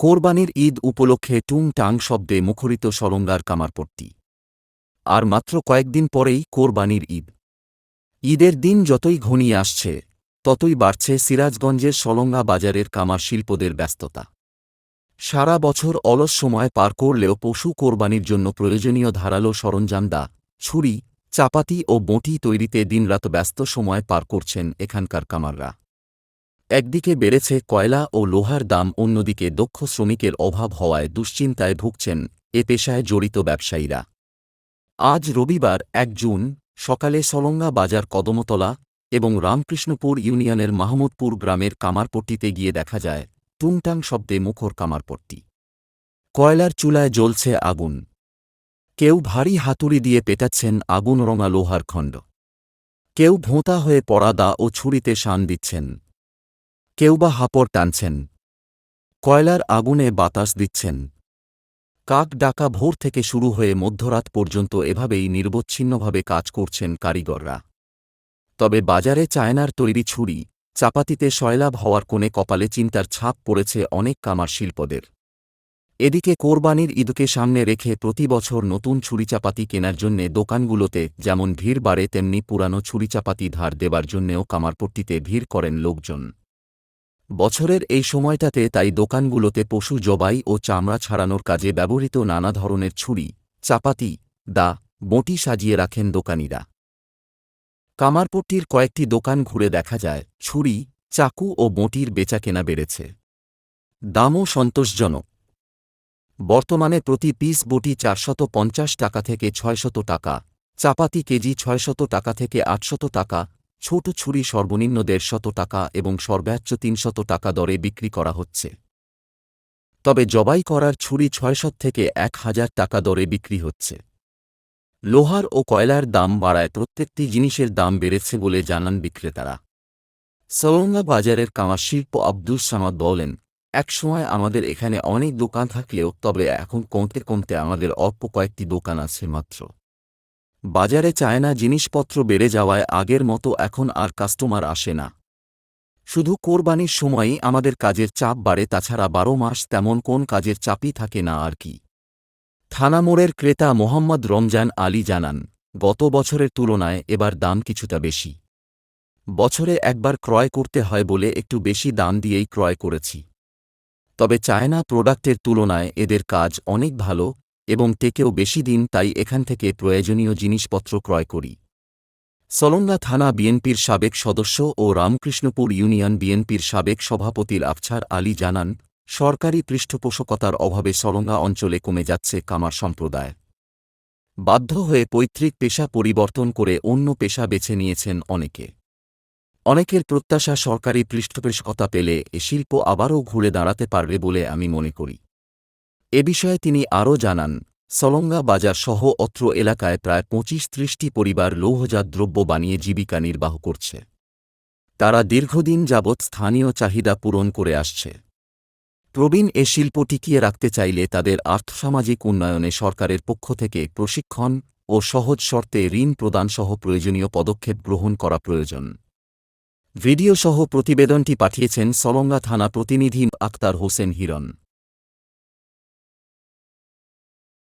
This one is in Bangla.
কোরবানির ঈদ উপলক্ষে টুং টাং শব্দে মুখরিত সলঙ্গার কামারপট্টি। আর মাত্র কয়েকদিন পরেই কোরবানির ঈদ। ঈদের দিন যতই ঘনিয়ে আসছে, ততই বাড়ছে সিরাজগঞ্জের সলঙ্গা বাজারের কামার শিল্পদের ব্যস্ততা। সারা বছর অলস সময় পার করলেও পশু কোরবানির জন্য প্রয়োজনীয় ধারালো সরঞ্জাম দা, ছুরি, চাপাতি ও বঁটি তৈরিতে দিনরাত ব্যস্ত সময় পার করছেন এখানকার কামাররা। একদিকে বেড়েছে কয়লা ও লোহার দাম, অন্যদিকে দক্ষ শ্রমিকের অভাব হওয়ায় দুশ্চিন্তায় ভুগছেন এ পেশায় জড়িত ব্যবসায়ীরা। আজ রবিবার, এক জুন, সকালে সলঙ্গা বাজার কদমতলা এবং রামকৃষ্ণপুর ইউনিয়নের মাহমুদপুর গ্রামের কামারপট্টিতে গিয়ে দেখা যায় টুংটাং শব্দে মুখর কামারপট্টি। কয়লার চুলায় জ্বলছে আগুন। কেউ ভারী হাতুড়ি দিয়ে পেটাচ্ছেন আগুন রঙা লোহার খণ্ড। কেউ ভোঁতা হয়ে পড়া দা ও ছুরিতে শান দিচ্ছেন। কেউ বা হাপড় টানছেন। কয়লার আগুনে বাতাস দিচ্ছেন। কাক ডাকা ভোর থেকে শুরু হয়ে মধ্যরাত পর্যন্ত এভাবেই নির্বচ্ছিন্নভাবে কাজ করছেন কারিগররা। তবে বাজারে চায়নার তৈরি ছুরি, চাপাতিতে সয়লাভ হওয়ার কোণে কপালে চিন্তার ছাপ পড়েছে অনেক কামার শিল্পদের। এদিকে কোরবানির ঈদকে সামনে রেখে প্রতি বছর নতুন ছুরিচাপাতি কেনার জন্যে দোকানগুলোতে যেমন ভিড় বাড়ে, তেমনি পুরানো ছুরিচাপাতি ধার দেবার জন্যেও কামারপট্টিতে ভিড় করেন লোকজন। বছরের এই সময়টাতে তাই দোকানগুলোতে পশু জবাই ও চামড়া ছাড়ানোর কাজে ব্যবহৃত নানা ধরনের ছুরি, চাপাতি, দা, বঁটি সাজিয়ে রাখেন দোকানিরা। কামারপট্টির কয়েকটি দোকান ঘুরে দেখা যায়, ছুরি, চাকু ও বঁটির বেচাকেনা বেড়েছে। দামও সন্তোষজনক। বর্তমানে প্রতি পিস বটি চারশত পঞ্চাশ টাকা থেকে ছয়শত টাকা, চাপাতি কেজি ছয়শত টাকা থেকে আটশত টাকা ছোট ছুরি সর্বনিম্ন দেড়শত টাকা এবং সর্বোচ্চ তিনশত টাকা দরে বিক্রি করা হচ্ছে। তবে জবাই করার ছুরি ছয়শত থেকে এক হাজার টাকা দরে বিক্রি হচ্ছে। লোহার ও কয়লার দাম বাড়ায় প্রত্যেকটি জিনিসের দাম বেড়েছে বলে জানান বিক্রেতারা। সরঙ্গা বাজারের কামার শিল্প আব্দুল সামাদ বলেন, একসময় আমাদের এখানে অনেক দোকান থাকলেও তবে এখন কমতে কমতে আমাদের অল্প কয়েকটি দোকান আছে মাত্র। বাজারে চায়না জিনিসপত্র বেড়ে যাওয়ায় আগের মতো এখন আর কাস্টমার আসে না। শুধু কোরবানির সময়ই আমাদের কাজের চাপ বাড়ে, তাছাড়া বারো মাস তেমন কোন কাজের চাপই থাকে না আর কি। থানামোড়ের ক্রেতা মোহাম্মদ রমজান আলী জানান, গত বছরের তুলনায় এবার দাম কিছুটা বেশি। বছরে একবার ক্রয় করতে হয় বলে একটু বেশি দাম দিয়েই ক্রয় করেছি। তবে চায়না প্রোডাক্টের তুলনায় এদের কাজ অনেক ভালো এবং টেকেও বেশি দিন তাই এখান থেকে প্রয়োজনীয় জিনিসপত্র ক্রয় করি। সলঙ্গা থানা বিএনপির সাবেক সদস্য ও রামকৃষ্ণপুর ইউনিয়ন বিএনপির সাবেক সভাপতির আফছার আলী জানান, সরকারি পৃষ্ঠপোষকতার অভাবে সলঙ্গা অঞ্চলে কমে যাচ্ছে কামার সম্প্রদায়। বাধ্য হয়ে পৈতৃক পেশা পরিবর্তন করে অন্য পেশা বেছে নিয়েছেন অনেকে। অনেকের প্রত্যাশা সরকারি পৃষ্ঠপোষকতা পেলে এ শিল্প আবারও ঘুরে দাঁড়াতে পারবে বলে আমি মনে করি। এ বিষয়ে তিনি আরও জানান, সলঙ্গা বাজার সহ অত্র এলাকায় প্রায় পঁচিশ ত্রিশটি পরিবার লৌহজাত দ্রব্য বানিয়ে জীবিকা নির্বাহ করছে। তারা দীর্ঘদিন যাবৎ স্থানীয় চাহিদা পূরণ করে আসছে। প্রবীণ এ শিল্প টিকিয়ে রাখতে চাইলে তাদের আর্থসামাজিক উন্নয়নে সরকারের পক্ষ থেকে প্রশিক্ষণ ও সহজ শর্তে ঋণ প্রদানসহ প্রয়োজনীয় পদক্ষেপ গ্রহণ করা প্রয়োজন। ভিডিওসহ প্রতিবেদনটি পাঠিয়েছেন সলঙ্গা থানা প্রতিনিধি আক্তার হোসেন হিরণ।